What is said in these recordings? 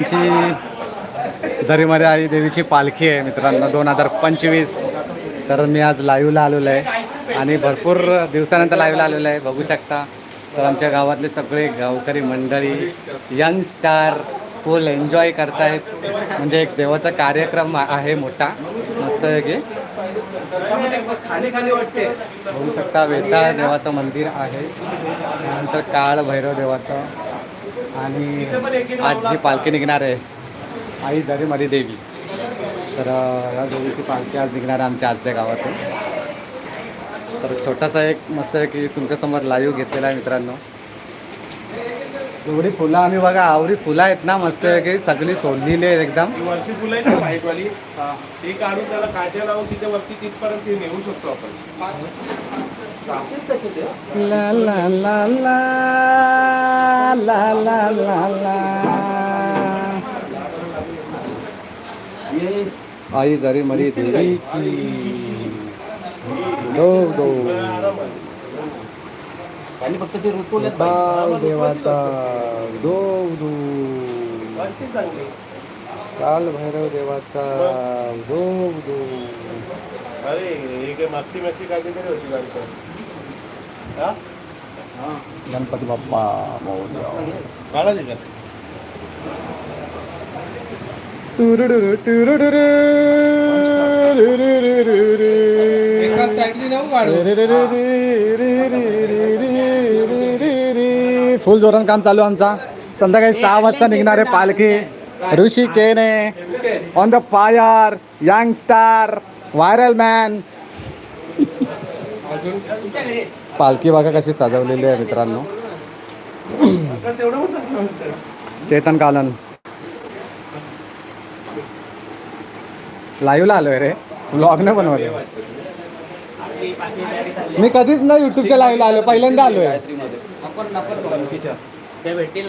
आमची दरीमध्ये आई देवीची पालखी आहे मित्रांनो दोन हजार पंचवीस. तर मी आज लाईव्हला आलेलो आहे. आणि भरपूर दिवसानंतर लाईव्हला आलेलो आहे बघू शकता. तर आमच्या गावातले सगळे गावकरी मंडळी यंग स्टार फुल एन्जॉय करतायत. म्हणजे एक देवाचा कार्यक्रम आहे मोठा. मस्त आहे की? बघू शकता वेताळ देवाचं मंदिर आहे. त्यानंतर काळ भैरव देवाचं. आणि आज जी पालखी निघणार आहे. आई दरीमारी देवी. तर या देवीची पालखी आज निघणार आहे आमच्या आजच्या गावातून. तर छोटासा एक मस्त आहे की तुमच्यासमोर लाईव्ह घेतलेला आहे मित्रांनो. एवढी फुलं आम्ही बघा आवडी फुलं आहेत ना मस्त आहे की सगळी सोडलेली आहेत एकदम. वरची फुलं आहेत ना व्हाईटवाली ती काढून त्याला काट्या लावून तिथे वरती तिथपर्यंत नेऊ शकतो आपण. ला ला ला ला ला ला ला ला. आई जरी मरी देवी की दो दो त्यांनी फक्त ते ऋतूला बाल देवाचा दो दो काल भैरव देवाचा दो दो अरे हे काय मागची मागची काढली तरी होती गणपती बाप्पा मोरया. फुल जोरान काम चालू आमचा संध्याकाळी सहा वाजता निघणारे पालखी Rishi Kene on the fire young star viral man पालखी बघा कशी सजवलेली आहे मित्रांनो? चेतन कालन लाईव्हला आलोय रे. व्लॉग न बनवले. मी कधीच ना युट्यूबच्या लाईव्हला आलो पहिल्यांदा आलोय. भेटतील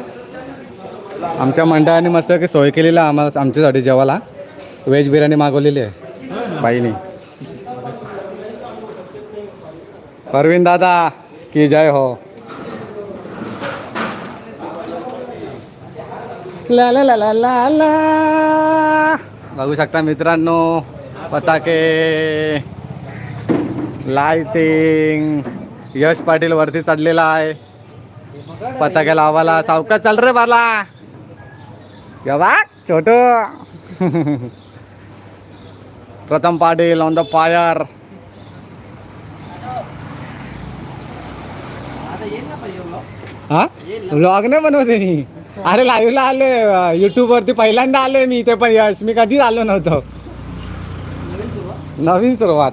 आमच्या मंडळाने मस्त की सोय केलेली आहे आम्हाला आमच्यासाठी जेवायला. व्हेज बिर्याणी मागवलेली आहे. बाईने. परवीन दादा की जय हो. ला ला ला ला ला ला. बघू शकता मित्रांनो पताके लाइटिंग यश पाटील वरती चढलेला आहे. पताके लावाला सावकाश चाल रे बाला. बा छोट. Pratham Patil on the fire. हा? व्लॉग नाही बनवते मी. अरे लाईव्हला आले. युट्यूबवरती पहिल्यांदा आले मी ते पण यश मी कधीच आलो नव्हतो. नवीन सुरुवात.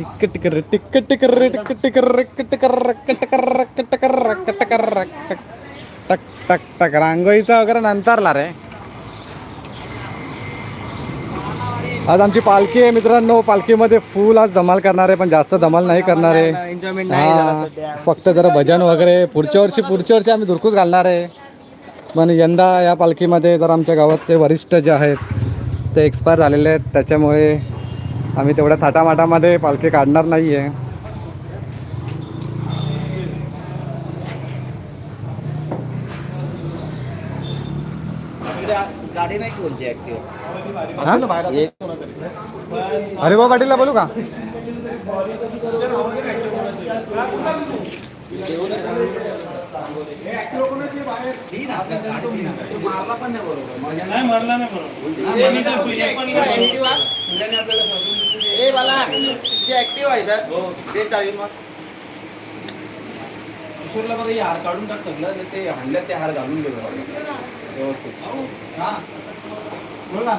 टिक टिक रे टिक टिक टिकर टिक टिक रे टिक टिक रे टिक टिक रे टक टक टक रांगोळीचा वगैरे नंतरला रे आज आमची पालखी आहे मित्रांनो पालखीमध्ये फुल आज धमाल करणार आहे पण जास्त धमाल नाही करणार आहे फक्त जरा भजन वगैरे पुढच्या वर्षी पुढच्या वर्षी आम्ही धुरकूच घालणार आहे पण यंदा या पालखीमध्ये जर आमच्या गावातले वरिष्ठ जे आहेत ते एक्सपायर झालेले आहेत त्याच्यामुळे आम्ही तेवढ्या थाटामाटामध्ये पालखी काढणार नाही आहे गाडी नाही ऍक्टिव्ह हा? बा पाटीलला बोलू का? मारला पण नाही बरोबर. नाही मरला नाही ए बाला तुझी ऍक्टिव्ह आहे सर ते चावी मग किशोरला बघा हे हार काढून टाक सगळं ते हाणल्यात ते हार घालून घेऊ व्यवस्थित. बोल. ना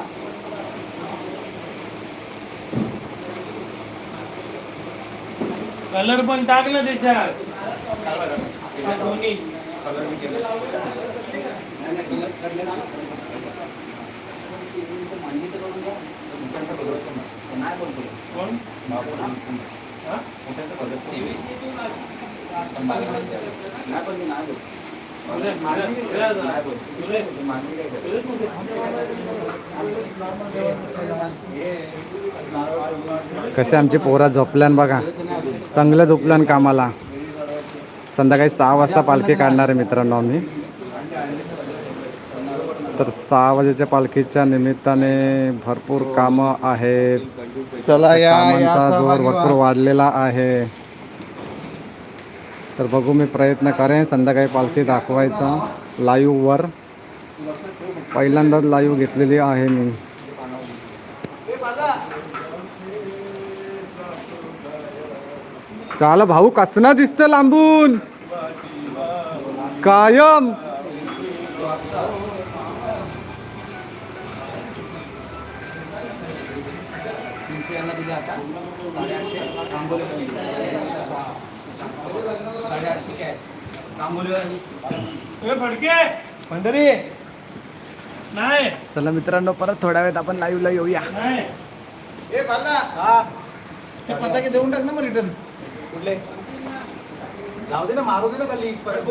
कलर पण टाक ना त्याच्यात. कसे आमची पोरा झोपल्यान बघा. चांगलं झोपल्यान कामाला. संध्याकाळी सहा वाजता पालखी काढणार आहे मित्रांनो आम्ही. तर सहा वाजेच्या पालखीच्या निमित्ताने भरपूर कामं आहेत. चला या कामांचा जोर भरपूर. वाढलेला आहे. तर बघू मी प्रयत्न करेन संध्याकाळी पालखी दाखवायचा. लाईव्हवर पहिल्यांदाच लाईव्ह घेतलेली आहे मी. काल भाऊ कसना दिसतं लांबून. कायम. पंढरी. नाही. चला मित्रांनो परत थोड्या वेळात आपण लाईव्हला येऊया. नाही. ए बाला. ते पताके देऊन टाक ना मग रिटर्न कुठले? जाऊ दे ना मारू दे ना खाली परत